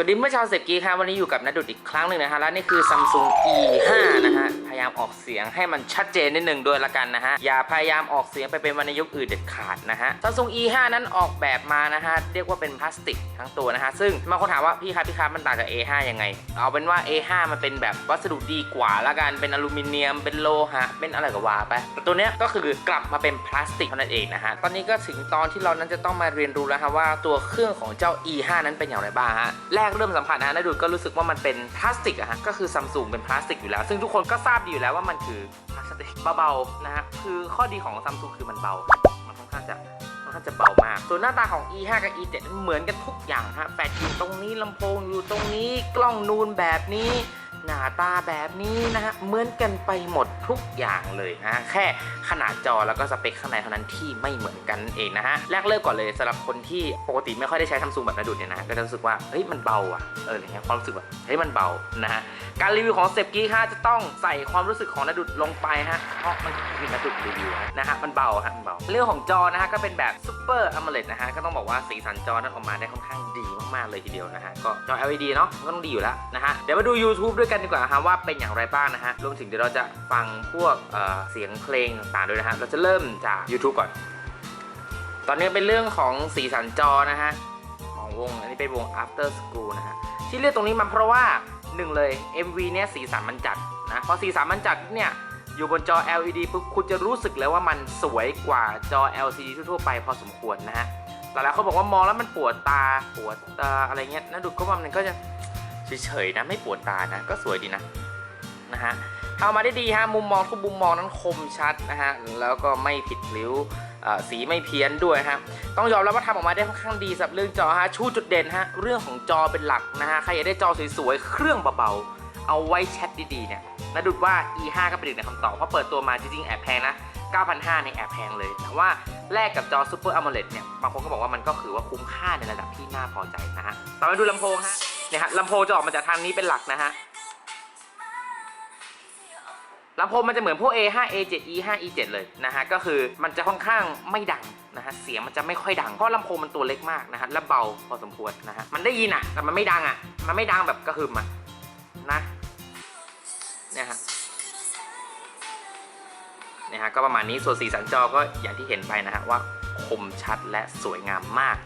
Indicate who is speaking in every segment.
Speaker 1: สวัสดีเมื่อชาวเซฟกีครับวันนี้อยู่กับนัดดุดอีกครั้งหนึ่งนะฮะและนี่คือ Samsung E5 นะฮะพยายามออกเสียงให้มันชัดเจนนิดหนึ่งด้วยละกันนะฮะอย่าพยายามออกเสียงไปเป็นวรรณยุกต์อื่นเด็ดขาดนะฮะ Samsung E5 นั้นออกแบบมานะฮะเรียกว่าเป็นพลาสติกทั้งตัวนะฮะซึ่งบางคนถามว่าพี่ครับพี่ครับมันต่างกับ A5 ยังไง เอาเป็นว่า A5 มันเป็นแบบวัสดุดีกว่าละกันเป็นอลูมิเนียม เป็นโลหะเป็นอะไรก็ว่าไปแต่ตัวเนี้ยก็คือกลับมาเป็นพลาสติกเท่านั้นเองนะฮะตอนนี้ก็ถึงตอนที่เรานั้นจะต้องมาเรียนรู้แล้วฮะว่าตัวเครื่องของเจ้า E5 นั้นเป็นอย่างไรบ้างฮะแรกเริ่มสัมผัสนะฮะนดูดก็รู้สึกว่ามันเป็นพลาสติกอะฮะก็คือซัมซุงเป็นพลาสติกอยู่แล้ว ซึ่งทุกคนก็ทราบดีอยู่แล้วว่ามันคือพลาสติกเบาๆนะฮะคือข้อดีของซัมซุงคือมันเบา มันค่อนข้างจะค่อนข้างจะเบามาก ส่วนหน้าตาของ E5 กับ E7 เหมือนกันทุกอย่างฮะแฟลชอยู่ตรงนี้ลำโพงอยู่ตรงนี้กล้องนูนแบบนี้หน้าตาแบบนี้นะฮะเหมือนกันไปหมดทุกอย่างเลยนะฮะแค่ขนาดจอแล้วก็สเปคข้างในเท่านั้นที่ไม่เหมือนกันเองนะฮะแรกเริ่มก่อนเลยสำหรับคนที่ปกติไม่ค่อยได้ใช้ซัมซุงแบบนาดุดเนี่ยนะก็จะรู้สึกว่าเฮ้ยมันเบาอะเอออะไรเงี้ยความรู้สึกแบบเฮ้ยมันเบานะฮะการรีวิวของเซฟกี้ค่ะจะต้องใส่ความรู้สึกของนาดุดลงไปฮะเพราะมันมีนาดุดรีวิวนะฮะมันเบาฮะมันเบา เรื่องของจอนะฮะก็เป็นแบบซูเปอร์อ m o l e d นะฮะก็ต้องบอกว่าสีสันจอนั้นออกมาได้ค่อนข้างดีมากๆเลยทีเดียวนะฮะก็จอ LED เนาะก็ต้องดีอยู่แล้วนะฮะเดี๋ยวมาดู YouTube ด้วยกันดีกว่าฮะว่าเป็นอย่างไรบ้างนะฮะรวมถึงเดี๋ยวเราจะฟังพวกเอ่อเสียงเพลงต่างๆด้วยนะฮะเราจะเริ่มจาก YouTube ก่อน ตอนนี้เป็นเรื่องของสีสันจอนะฮะของวงอันนี้เป็นวง After School นะฮะที่เลือกตรงนี้มาเพราะว่าหนึ่งเลย MV เนี้ยสีสันมันจัดนะพอสีสันมันจัดเนี่ยอยู่บนจอ LED ปุ๊บคุณจะรู้สึกเลยว่ามันสวยกว่าจอ LCD ทั่วๆไปพอสมควรนะฮะหลายๆคนบอกว่ามองแล้วมันปวดตาปวดตาอะไรเงี้ยน่าดูก็ว่ามันก็จะ เฉยๆนะไม่ปวดตานะก็สวยดีนะนะฮะทำมาได้ดีฮะมุมมองทุกมุมมองนั้นคมชัดนะฮะแล้วก็ไม่ผิดริ้วเอ่อสีไม่เพี้ยนด้วยฮะต้องยอมรับว่าทำออกมาได้ค่อนข้างดีสำหรับเรื่องจอฮะชูจุดเด่นฮะเรื่องของจอเป็นหลักนะฮะใครอยากได้จอสวยๆเครื่องเบาๆเอาไว้แชทดีๆเนี่ยนะดุดว่า E5 ก็เป็นหนึ่งในคำตอบเพราะเปิดตัวมาจริงๆแอบแพงนะ9,500ในแอบแพงเลยแต่ว่าแลกกับจอ Super AMOLED เนี่ยบางคนก็บอกว่ามันก็คือว่าคุ้มค่าในระดับที่น่าพอใจนะฮะต่อมาดูลำโพงฮะ เนี่ยฮะลำโพงจะออกมาจากทางนี้เป็นหลักนะฮะลำโพงมันจะเหมือนพวก A5 A7 E5 E7 เลยนะฮะก็คือมันจะค่อนข้างไม่ดังนะฮะเสียงมันจะไม่ค่อยดังเพราะลำโพงมันตัวเล็กมากนะฮะและเบาพอสมควรนะฮะมันได้ยินอะแต่มันไม่ดังอะมันไม่ดังแบบกระหึ่มอะนะเนี่ยฮะเนี่ยฮะก็ประมาณนี้ส่วนสีสันจอก็อย่างที่เห็นไปนะฮะว่าคมชัดและสวยงามมาก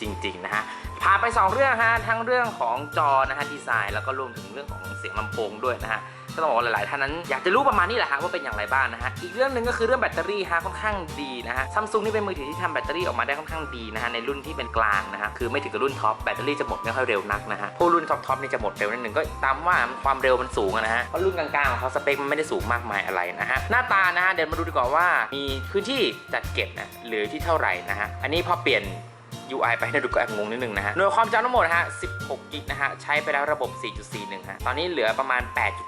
Speaker 1: จริง ๆ นะฮะผ่านไป 2 เรื่องฮะทั้งเรื่องของจอนะฮะดีไซน์แล้วก็รวมถึงเรื่องของเสียงลำโพงด้วยนะฮะก็ต้องบอกว่าหลายๆท่านนั้นอยากจะรู้ประมาณนี้แหละฮะว่าเป็นอย่างไรบ้างนะฮะอีกเรื่องหนึ่งก็คือเรื่องแบตเตอรี่ฮะค่อนข้างดีนะฮะซัมซุงนี่เป็นมือถือที่ทำแบตเตอรี่ออกมาได้ค่อนข้างดีนะฮะในรุ่นที่เป็นกลางนะฮะคือไม่ถึงกับรุ่นท็อปแบตเตอรี่จะหมดไม่ค่อยเร็วนักนะฮะพวกรุ่นท็อปท็อปนี่จะหมดเร็วนิดนึงก็ตามว่าความเร็วมันสูงอะนะฮะเพราะรุ่นกลางๆของเขาสเปคมันไม่ได้สูงมากมายอะไรนะฮะหน้าตานะฮะเดี๋ยวมาดูดีกว่าว่ามีพื้นที่จัดเก็บนะหรือที่เท่าไหร่นะฮะอันนี้พอเปลี่ยน UI ไปให้ดูก็แอบงงนิดนึงนะฮะหน่วยความจำทั้งหมดฮะ 16 กิกนะฮะ ใช้ไปแล้วระบบ 4.41 ฮะ ตอนนี้เหลือประมาณ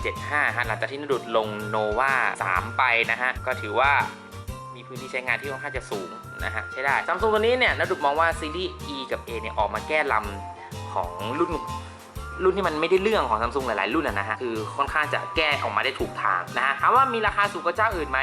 Speaker 1: 8.75 ฮะ หลังจากที่นดุดลง Nova 3ไปนะฮะ ก็ถือว่ามีพื้นที่ใช้งานที่ค่อนข้างจะสูงนะฮะ ใช้ได้ซัมซุงตัวนี้เนี่ยนดุดมองว่าซีรีส์ E กับ A เนี่ยออกมาแก้ลำของรุ่นรุ่นที่มันไม่ได้เรื่องของซัมซุงหลาย ๆ รุ่นนะฮะ คือค่อนข้างจะแก้ออกมาได้ถูกทางนะฮะถามว่ามีราคาสูงกว่าเจ้าอื่นไหม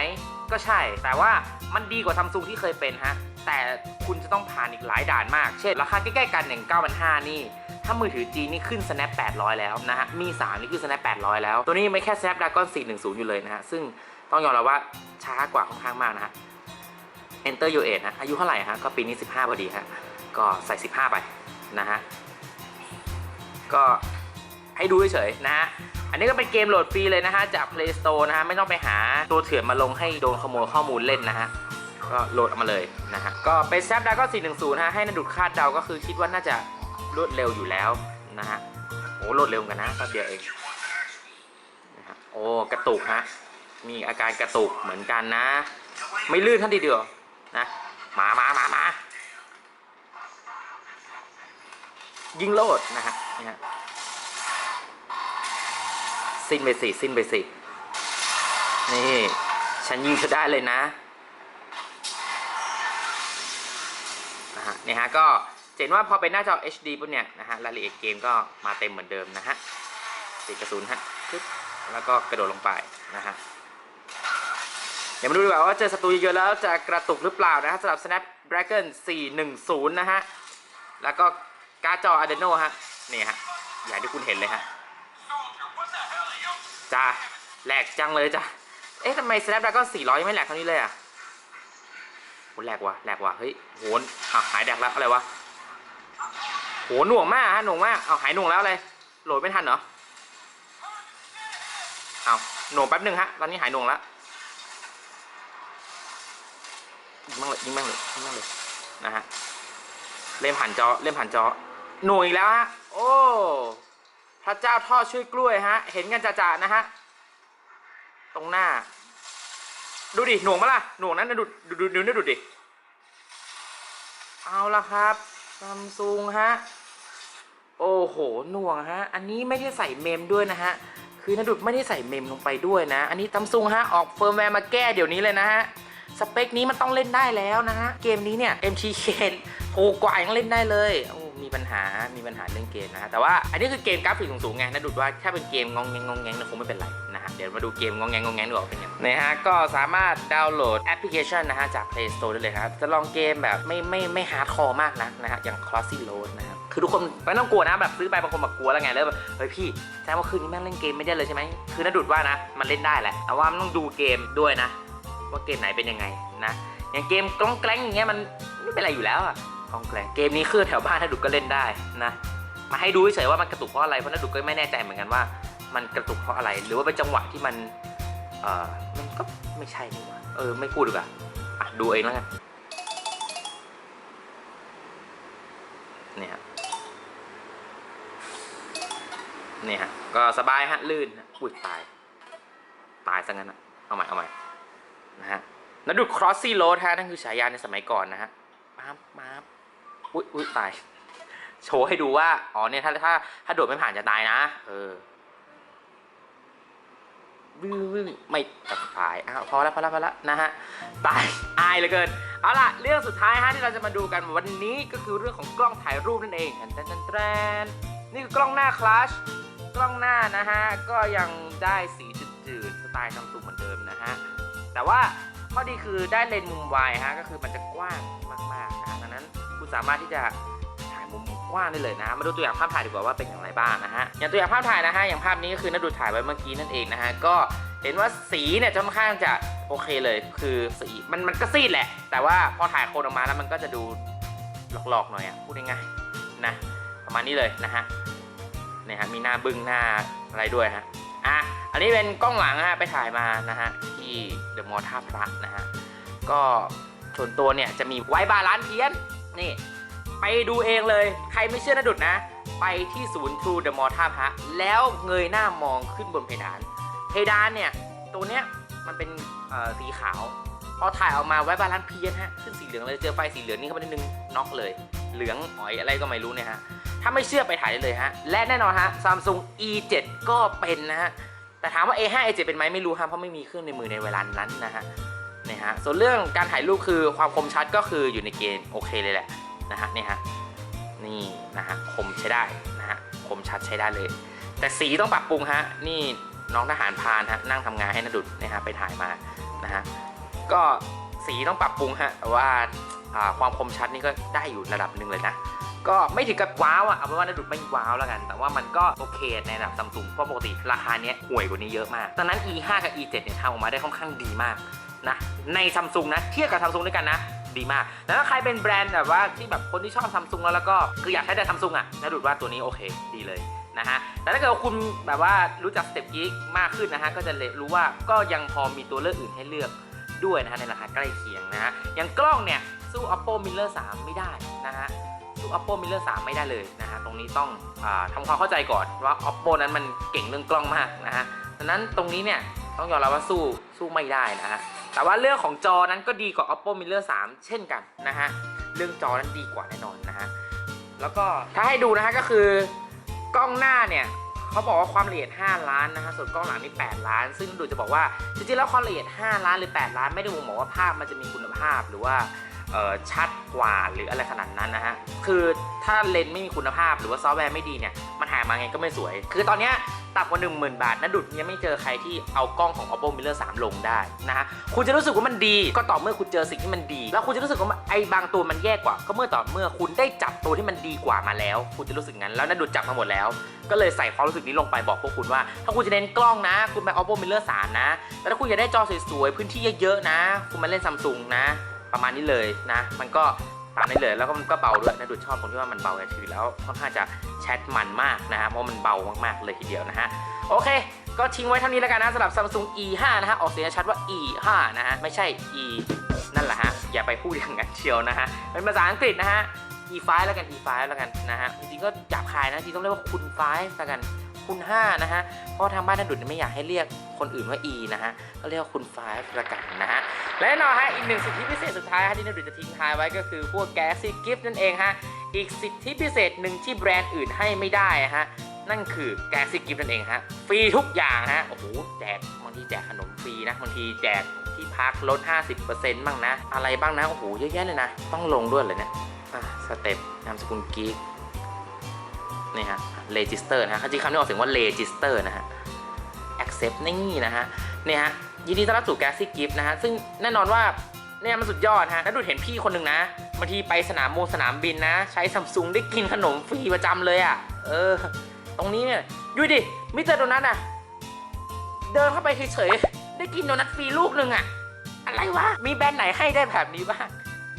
Speaker 1: ก็ใช่ แต่ว่ามันดีกว่าซัมซุงที่เคยเป็นฮะ แต่คุณจะต้องผ่านอีกหลายด่านมาก เช่น ราคาใกล้ๆกันอย่าง9,500 นี่ ถ้ามือถือจีนนี่ขึ้น snap 800 แล้วนะฮะ มี 3 นี่ขึ้น snap 800 แล้ว ตัวนี้ไม่แค่ snapdragon 410 อยู่เลยนะฮะ ซึ่งต้องยอมรับว่าช้ากว่าค่อนข้างมากนะฮะ enter your age ฮะอายุเท่าไหร่ฮะ ก็ปีนี้ 15 พอดีฮะ ก็ใส่ 15 ไปนะฮะ ก็ให้ดูเฉยๆนะฮะอันนี้ก็เป็นเกมโหลดฟรีเลยนะฮะจาก Play Store นะฮะไม่ต้องไปหาตัวเถื่อนมาลงให้โดนขโมยข้อมูลเล่นนะฮะ ก็โหลดออกมาเลยนะฮะ ก็เป็น Snapdragon 410 ฮะ ให้นดุดคาดเดาก็คือคิดว่าน่าจะรวดเร็วอยู่แล้วนะฮะ โอ้โหลดเร็วกันนะแป๊บเดียวเองนะฮะโอ้ กระตุกฮะ มีอาการกระตุกเหมือนกันนะ ไม่ลื่นท่านทีเดียวนะมามามามายิงโลดนะฮะนี่ฮะสิ้นไปสิสิ้นไปสินี่ ฉันยิงเธอได้เลยนะ นะฮะนี่ฮะก็เห็นว่าพอเป็นหน้าจอ HD ปุ๊บเนี่ยนะฮะรายละเอียดเกมก็มาเต็มเหมือนเดิมนะฮะติดกระสุนฮะแล้วก็กระโดดลงไปนะฮะเดี๋ยวมาดูดีกว่าว่าเจอศัตรูเยอะแล้วจะกระตุกหรือเปล่านะฮะสำหรับ Snapdragon 410 นะฮะแล้วก็การ์ดจอ Adreno ฮะนี่ฮะอย่างที่คุณเห็นเลยฮะจ้าแหลกจังเลยจ้ะเอ๊ะทำไม Snapdragon 400 ยังไม่แหลกเท่านี้เลยอะ โหแหลกว่ะแหลกว่ะเฮ้ยโหนอะหายแดกแล้วอะไรวะโหหน่วงมากฮะหน่วงมากเอาหายหน่วงแล้วเลยโหลดไม่ทันเหรอเอาหน่วงแป๊บหนึ่งฮะตอนนี้หายหน่วงแล้วยิงมั่งเลยยิงมั่งเลยยิงมั่งเลยนะฮะเล่นผ่านจอเล่นผ่านจอหน่วงอีกแล้วฮะโอ้พระเจ้าทอดช่วยกล้วยฮะ เห็นกันจ่าๆนะฮะ ตรงหน้า ดูดิหน่วงมาล่ะหน่วงนั้นนะดูดูดูดูนี่ดูดิเอาละครับซัมซุงฮะโอ้โหหน่วงฮะอันนี้ไม่ได้ใส่เมมด้วยนะฮะคือนดุดไม่ได้ใส่เมมลงไปด้วยนะ อันนี้ซัมซุงฮะออกเฟิร์มแวร์มาแก้เดี๋ยวนี้เลยนะฮะสเปคนี้มันต้องเล่นได้แล้วนะฮะเกมนี้เนี่ย MTK โหกว่ายังเล่นได้เลยโอ้มีปัญหามีปัญหาเรื่องเกมนะฮะแต่ว่าอันนี้คือเกมกราฟิกสูงๆไงนะดุดว่าถ้าเป็นเกมงองแงงงงแงงเนี่ยคงไม่เป็นไร ฮะเดี๋ยวมาดูเกมงองแงงงงแงงดูว่าเป็นยังไงนะฮะก็สามารถดาวน์โหลดแอปพลิเคชันนะฮะจาก Play Store ได้เลยครับจะลองเกมแบบไม่ไม่ไม่ฮาร์ดคอร์มากนะนะฮะอย่าง Crossy Road นะครับคือทุกคนไม่ต้องกลัวนะแบบซื้อไปบางคนแบบกลัวแล้วไงแล้วแบบเฮ้ยพี่แสดงว่าคืนนี้แม่งเล่นเกมไม่ได้เลยใช่ไหมคือน่าดุดว่านะมันเล่นได้แหละแต่ว่ามันต้องดูเกมด้วยนะ ว่าเกมไหนเป็นยังไงนะอย่างเกมกล้องแกล้งอย่างเงี้ยมันไม่เป็นไรอยู่แล้วอะกล้องแกล้งเกมนี้คือแถวบ้านนาดุดก็เล่นได้นะมาให้ดูเฉยๆว่ามันกระตุกเพราะอะไรเพราะนาดุดก็ไม่แน่ใจเหมือนกันว่า มันกระตุกเพราะอะไร หรือว่าเป็นจังหวะที่มันเออมันก็ไม่ใช่นี่หว่าเออไม่พูดดีกว่าอะดูเองแล้วกันเนี่ยฮะเนี่ยฮะก็สบายฮะลื่นอุ้ยตาย ตายซะงั้นอะเอาใหม่เอาใหม่นะฮะแล้วดูครอสซี่โรดฮะนั่นคือฉายาในสมัยก่อนนะฮะมาบมาบอุ้ยอุ้ยตาย โชว์ให้ดูว่า อ๋อเนี่ยถ้าถ้าถ้าโดดไม่ผ่านจะตายนะ เออ วิววิวไม่ตัดสายอ้าวพอแล้วพอแล้วพอแล้วนะฮะตายอายเหลือเกินเอาล่ะเรื่องสุดท้ายฮะที่เราจะมาดูกันวันนี้ก็คือเรื่องของกล้องถ่ายรูปนั่นเองแทนแทนแทนแทนนี่คือกล้องหน้าคลาชกล้องหน้านะฮะก็ยังได้สีจืดๆสไตล์ซัมซุงเหมือนเดิมนะฮะแต่ว่าข้อดีคือได้เลนส์มุมวายฮะก็คือมันจะกว้างมากๆนะดังนั้นคุณสามารถที่จะ ว้างได้เลยนะ มาดูตัวอย่างภาพถ่ายดีกว่าว่าเป็นอย่างไรบ้างนะฮะ อย่างตัวอย่างภาพถ่ายนะฮะ อย่างภาพนี้ก็คือนัดดูถ่ายไว้เมื่อกี้นั่นเองนะฮะ ก็เห็นว่าสีเนี่ยจะค่อนข้างจะโอเคเลย คือสีมันมันก็ซีดแหละ แต่ว่าพอถ่ายโคนออกมาแล้วมันก็จะดูหลอกๆหน่อยอะพูดง่ายๆนะ ประมาณนี้เลยนะฮะเนี่ยฮะมีหน้าบึ้งหน้าอะไรด้วยฮะ อะ อันนี้เป็นกล้องหลังฮะไปถ่ายมานะฮะที่เดอะมอลล์ท่าพระนะฮะ ก็ส่วนตัวเนี่ยจะมีไว้บาลานเพี้ยนนี่ ไปดูเองเลย ใครไม่เชื่อนะดุดนะ ไปที่ศูนย์ทรูเดอะมอลล์ท่าพระแล้วเงยหน้ามองขึ้นบนเพดาน เพดานเนี่ย ตัวเนี้ยมันเป็นอ่อสีขาวพอถ่ายออกมาไว้บาลานซ์เพี้ยนฮะขึ้นสีเหลืองเลยเจอไฟสีเหลืองนี่เข้าไปนิดนึงน็อกเลย เหลืองอ๋อยอะไรก็ไม่รู้เนี่ยฮะถ้าไม่เชื่อไปถ่ายได้เลยฮะและแน่นอนฮะ Samsung E7 ก็เป็นนะฮะแต่ถามว่า A5 A7 เป็นไหมไม่รู้ฮะเพราะไม่มีเครื่องในมือในเวลานั้นนะฮะนี่ฮะส่วนเรื่องการถ่ายรูปคือความคมชัดก็คืออยู่ในเกณฑ์โอเคเลยแหละ นะฮะนี่ฮะนี่นะฮะคมใช้ได้นะฮะคมชัดใช้ได้เลย แต่สีต้องปรับปรุงฮะนี่น้องทหารพานฮะนั่งทำงานให้นดุดนะฮะไปถ่ายมานะฮะก็สีต้องปรับปรุงฮะว่าความคมชัดนี่ก็ได้อยู่ระดับหนึ่งเลยนะก็ไม่ถึงกับว้าวอะเอาเป็นว่านาดุดไม่ว้าวแล้วกัน แต่ว่ามันก็โอเคในระดับซัมซุงเพราะปกติราคาเนี้ยห่วยกว่านี้เยอะมากดังนั้น E5 กับ E7 เนี่ยทำออกมาได้ค่อนข้างดีมากนะในซัมซุงนะเทียบกับซัมซุงด้วยกันนะ ดีมาก แล้วถ้าใครเป็นแบรนด์แบบว่าที่แบบคนที่ชอบซัมซุงแล้วแล้วก็คืออยากใช้แต่ซัมซุงอะนาดุดว่าตัวนี้โอเคดีเลยนะฮะ แต่ถ้าเกิดคุณแบบว่ารู้จักสเต็ปกิ๊กมากขึ้นนะฮะ ก็จะรู้ว่าก็ยังพอมีตัวเลือกอื่นให้เลือกด้วยนะฮะในราคาใกล้เคียงนะฮะ อย่างกล้องเนี่ยสู้ Oppo Miller 3 ไม่ได้นะฮะสู้ Oppo Miller 3 ไม่ได้เลยนะฮะ ตรงนี้ต้องอทำความเข้าใจก่อนว่า Oppo นั้นมันเก่งเรื่องกล้องมากนะฮะดังนั้นตรงนี้เนี่ยต้องยอมรับว่าสู้สู้ไม่ได้นะฮะ แต่ว่าเรื่องของจอนั้นก็ดีกว่า Oppo Miller 3 เช่นกันนะฮะ เรื่องจอนั้นดีกว่าแน่นอนนะฮะ แล้วก็ถ้าให้ดูนะฮะก็คือกล้องหน้าเนี่ยเขาบอกว่าความละเอียด 5 ล้านนะฮะ ส่วนกล้องหลังนี่8ล้าน ซึ่งดูจะบอกว่าจริงๆแล้วความละเอียด 5 ล้านหรือ 8 ล้านไม่ได้บ่งบอกว่าภาพมันจะมีคุณภาพหรือว่าชัดกว่าหรืออะไรขนาดนั้นนะฮะ คือถ้าเลนส์ไม่มีคุณภาพหรือว่าซอฟต์แวร์ไม่ดีเนี่ย มันถ่ายมาไงก็ไม่สวย คือตอนเนี้ย ต่ำกว่า 1 0,000 บาทนะดุดยังไม่เจอใครที่เอากล้องของ oppo miller 3 ลงได้นะฮะคุณจะรู้สึกว่ามันดีก็ต่อเมื่อคุณเจอสิ่งที่มันดี แล้วคุณจะรู้สึกว่าไอ้บางตัวมันแย่กว่า ก็เมื่อต่อเมื่อคุณได้จับตัวที่มันดีกว่ามาแล้ว คุณจะรู้สึกงั้นแล้วนะดุดจับมาหมดแล้ว ก็เลยใส่ความรู้สึกนี้ลงไปบอกพวกคุณว่า ถ้าคุณจะเน้นกล้องนะ คุณไป oppo miller 3 นะแต่ถ้าคุณอยากได้จอสวยๆพื้นที่เยอะๆนะ คุณมาเล่นซัมซุงนะ ประมาณนี้เลยนะ มันก็ ตามนี้เลยแล้วก็มันก็เบาด้วยนะดูชอบตรงที่ว่ามันเบาในถือแล้วค่อนข้างจะแชทมันมากนะฮะเพราะมันเบามากๆเลยทีเดียวนะฮะโอเค ก็ทิ้งไว้เท่านี้แล้วกันนะสำหรับ Samsung E5 นะฮะออกเสียงชัดว่า E5 นะฮะไม่ใช่ E นั่นแหละฮะอย่าไปพูดอย่างนั้นเชียวนะฮะเป็นภาษาอังกฤษนะฮะ E5 แล้วกัน E5 แล้วกันนะฮะจริงๆก็หยาบคายนะจริงต้องเรียกว่าคุณ5แล้วกัน คุณ 5 นะฮะ เพราะทางบ้านนันดุดไม่อยากให้เรียกคนอื่นว่า E นะฮะ ก็เรียกว่าคุณ5ละกันนะฮะ และแน่นอนฮะ อีกหนึ่งสิทธิพิเศษสุดท้ายฮะที่นันดุดจะทิ้งท้ายไว้ก็คือพวก Galaxy Gift นั่นเองฮะ อีกสิทธิพิเศษหนึ่งที่แบรนด์อื่นให้ไม่ได้ฮะ นั่นคือ Galaxy Gift นั่นเองฮะ ฟรีทุกอย่างฮะ โอ้โห แจกบางทีแจกขนมฟรีนะบางทีแจกที่พักลด 50%บ้างนะ อะไรบ้างนะ โอ้โห เยอะแยะเลยนะ ต้องลงด้วยเลยเนี่ยอะสเต็ปนามสกุลกีก นี่ฮะ register นะฮะจริงคำนี้ออกเสียงว่า register นะฮะ accept นี่นะฮะเนี่ยฮะยินดีต้อนรับสู่ Galaxy Gift นะฮะ ซึ่งแน่นอนว่าเนี่ยมันสุดยอดฮะแล้วดูเห็นพี่คนหนึ่งนะบางทีไปสนามโมสนามบินนะ ใช้ซัมซุงได้กินขนมฟรีประจำเลยอะ่ะ เออ ตรงนี้เนี่ยดูดิมิเตอร์โดนัทอะ เดินเข้าไปเฉยๆ ได้กินโดนัทฟรีลูกหนึ่งอะ อะไรวะ มีแบรนด์ไหนให้ได้แบบนี้บ้าง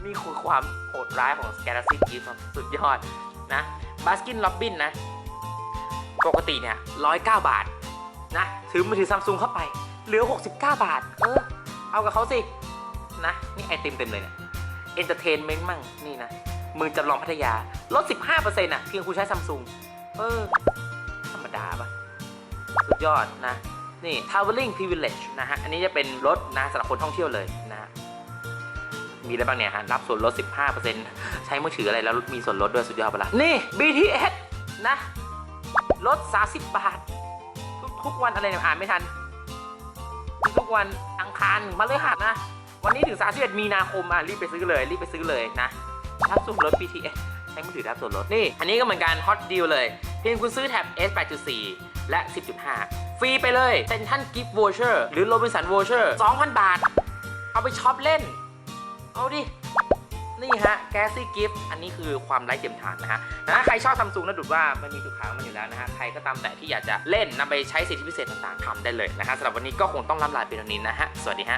Speaker 1: นี่คือความโหดร้ายของ Galaxy Gift ครับสุดยอดนะ บาสกินล็อบบินนะ ปกติเนี่ย109บาท นะ ถือมือถือซัมซุงเข้าไป เหลือ 69 บาท เออ เอากับเขาสิ นะ นี่ไอติมเต็มเลยเนี่ยเอนเตอร์เทนเมนต์มั่ง นี่นะมือจำลองพัทยา ลด 15%น่ะเพียงคุณใช้ซัมซุงเออ ธรรมดาปะสุดยอดนะ นี่ traveling privilege นะฮะ อันนี้จะเป็นรถนะสำหรับคนท่องเที่ยวเลยนะฮะ มีอะไรบ้างเนี่ยฮะรับส่วนลด 15%ใช้มือถืออะไรแล้วมีส่วนลดด้วยสุดยอดปละนี่ BTS นะลด 30 บาท ทุกทุกวันอะไรเนี่ยอ่านไม่ทัน ทุกวันอังคารมาเลยหัดนะ วันนี้ถึง 31 มีนาคมอะรีบไปซื้อเลย รีบไปซื้อเลยนะรับส่วนลด BTS ใช้มือถือรับส่วนลด นี่ อันนี้ก็เหมือนกันฮอตดีลเลย เพียงคุณซื้อแท็บ S 8.4 และ 10.5 ฟรีไปเลยเซนทันกิฟต์วอเชอร์หรือโรบินสันวอเชอร์2,000 บาท เอาไปช็อปเล่น เอาดิ นี่ฮะ แกซี่กิฟต์อันนี้คือความไร้เทียมทานนะฮะนะใครชอบซัมซุงนะดุดว่ามันมีทุกครั้งมันอยู่แล้วนะฮะ ใครก็ตามแต่ที่อยากจะเล่นนำไปใช้สิทธิพิเศษต่างๆทำได้เลยนะฮะสำหรับวันนี้ก็คงต้องล่ำลาไปตรงนี้นะฮะ สวัสดีฮะ